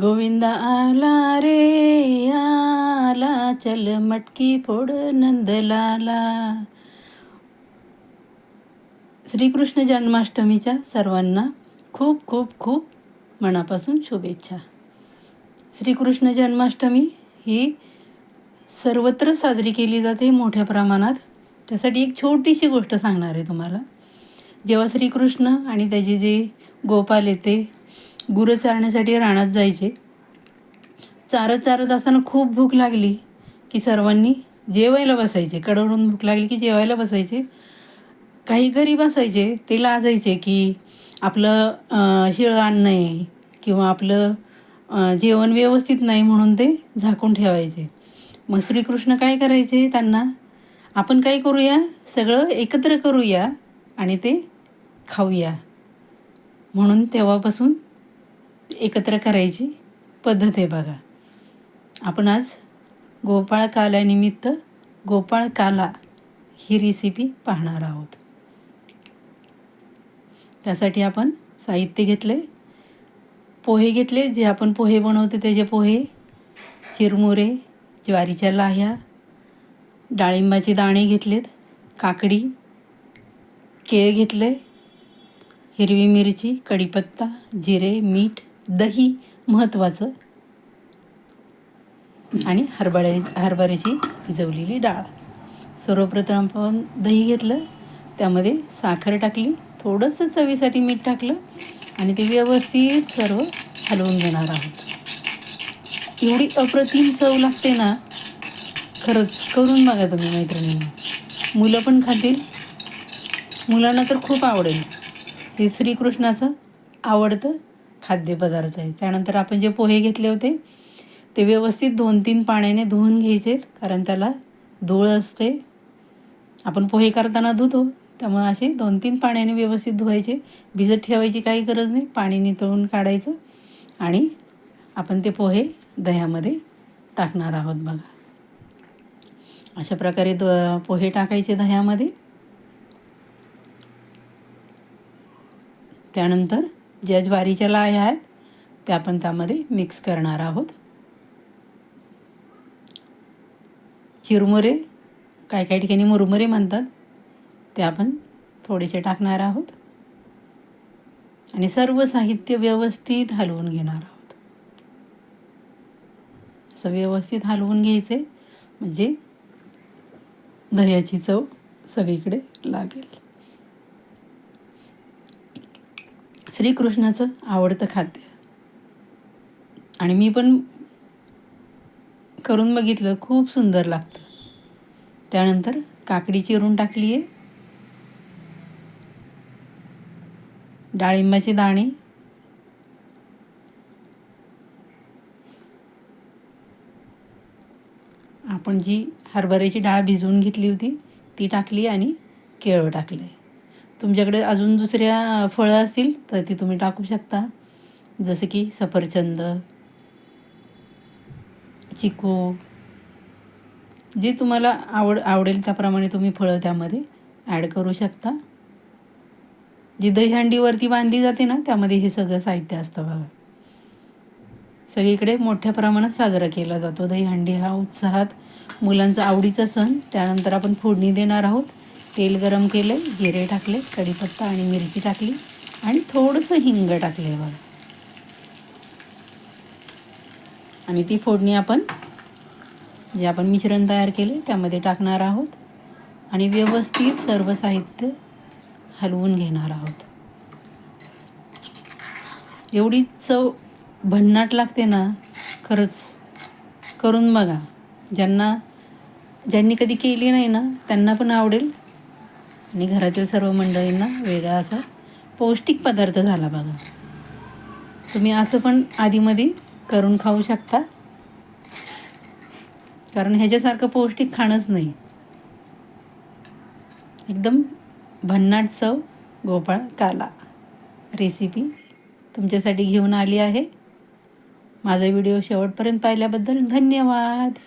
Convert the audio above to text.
गोविंदा आला रे आला. चल मटकी फोड नंदलाला. श्रीकृष्ण जन्माष्टमीच्या सर्वांना खूप खूप खूप मनापासून शुभेच्छा. श्रीकृष्ण जन्माष्टमी ही सर्वत्र साजरी केली जाते मोठ्या प्रमाणात. त्यासाठी एक छोटीशी गोष्ट सांगणार आहे तुम्हाला. जेव्हा श्रीकृष्ण आणि त्याचे जे गोपाल येते गुरं चारण्यासाठी रानात जायचे. चारत चारत असताना खूप भूक लागली की सर्वांनी जेवायला बसायचे. कडवरून भूक लागली की जेवायला बसायचे. काही गरीब असायचे ते लाजायचे की आपलं शिळं अन्न आहे किंवा आपलं जेवण व्यवस्थित नाही म्हणून ते झाकून ठेवायचे. मग श्रीकृष्ण काय करायचे त्यांना आपण काय करूया? सगळं एकत्र करूया आणि ते खाऊया. म्हणून तेव्हापासून एकत्र करायची पद्धत आहे बघा. आपण आज गोपाळ काल्यानिमित्त गोपाळ काला ही रेसिपी पाहणार आहोत. त्यासाठी आपण साहित्य घेतले पोहे घेतले जे आपण पोहे बनवते त्याचे पोहे चिरमुरे ज्वारीच्या लाह्या डाळिंबाचे दाणे घेतलेत काकडी केळ घेतले हिरवी मिरची कढीपत्ता जिरे मीठ दही महत्त्वाचं आणि हरभरे हरभऱ्याची भिजवलेली डाळ. सर्वप्रथम आपण दही घेतलं त्यामध्ये साखर टाकली थोडंसं चवीसाठी मीठ टाकलं आणि ते व्यवस्थित सर्व हलवून घेणार आहोत. एवढी अप्रतिम चव लागते ना खरंच करून बघा तुम्ही मैत्रिणींनी. मुलं पण खातील. मुलांना तर खूप आवडेल. हे श्रीकृष्णाचं आवडतं खाद्यपदार्थ आहे. त्यानंतर आपण जे पोहे घेतले होते ते व्यवस्थित दोन तीन पाण्याने धुवून घ्यायचे कारण त्याला धूळ असते. आपण पोहे करताना धुतो त्यामुळे असे दोन तीन पाण्याने व्यवस्थित धुवायचे. भिजत ठेवायची काही गरज नाही पाणी नितळून काढायचं आणि आपण ते पोहे दह्यामध्ये टाकणार आहोत बघा. अशा प्रकारे द पोहे टाकायचे दह्यामध्ये. त्यानंतर ज्या ज्वारीच्या लाया आहेत त्या आपण त्यामध्ये मिक्स करणार आहोत. चिरमुरे काय काही ठिकाणी मुरमुरे म्हणतात ते आपण थोडेसे टाकणार आहोत. आणि सर्व साहित्य व्यवस्थित हलवून घेणार आहोत. असं व्यवस्थित हलवून घ्यायचे म्हणजे दह्याची चव सगळीकडे लागेल. श्रीकृष्णाचं आवडतं खाद्य. आणि मी पण करून बघितलं खूप सुंदर लागतं. त्यानंतर काकडी चिरून टाकली आहे डाळिंबाचे दाणे. आपण जी हरभऱ्याची डाळ भिजवून घेतली होती ती टाकली आणि केळं टाकलं तुमच्याकडे अजून दुसऱ्या फळं असतील तर ती तुम्ही टाकू शकता. जसं की सफरचंद चिकू. जे तुम्हाला आवड आवडेल त्याप्रमाणे तुम्ही फळं त्यामध्ये ॲड करू शकता. जी दहीहंडीवरती बांधली जाते ना त्यामध्ये हे सगळं साहित्य असतं बघा. सगळीकडे मोठ्या प्रमाणात साजरा केला जातो. दहीहंडी हा उत्साहात मुलांचा आवडीचा सण. त्यानंतर आपण फोडणी देणार आहोत. तेल गरम केलं जिरे टाकले कढीपत्ता आणि मिरची टाकली आणि थोडंसं हिंग टाकले बघा. आणि ती फोडणी आपण जे आपण मिश्रण तयार केले त्यामध्ये टाकणार आहोत आणि व्यवस्थित सर्व साहित्य हलवून घेणार आहोत. एवढी चव भन्नाट लागते ना खरंच करून बघा. ज्यांना ज्यांनी कधी केली नाही ना त्यांना पण आवडेल. आणि घरातील सर्व मंडळींना वेगळा असा पौष्टिक पदार्थ झाला बघा. तुम्ही असं पण आधीमध्ये करून खाऊ शकता. कारण ह्याच्यासारखं पौष्टिक खाणंच नाही. एकदम भन्नाट चव गोपाळ काला. रेसिपी तुमच्यासाठी घेऊन आली आहे. माझा व्हिडिओ शेवटपर्यंत पाहिल्याबद्दल धन्यवाद.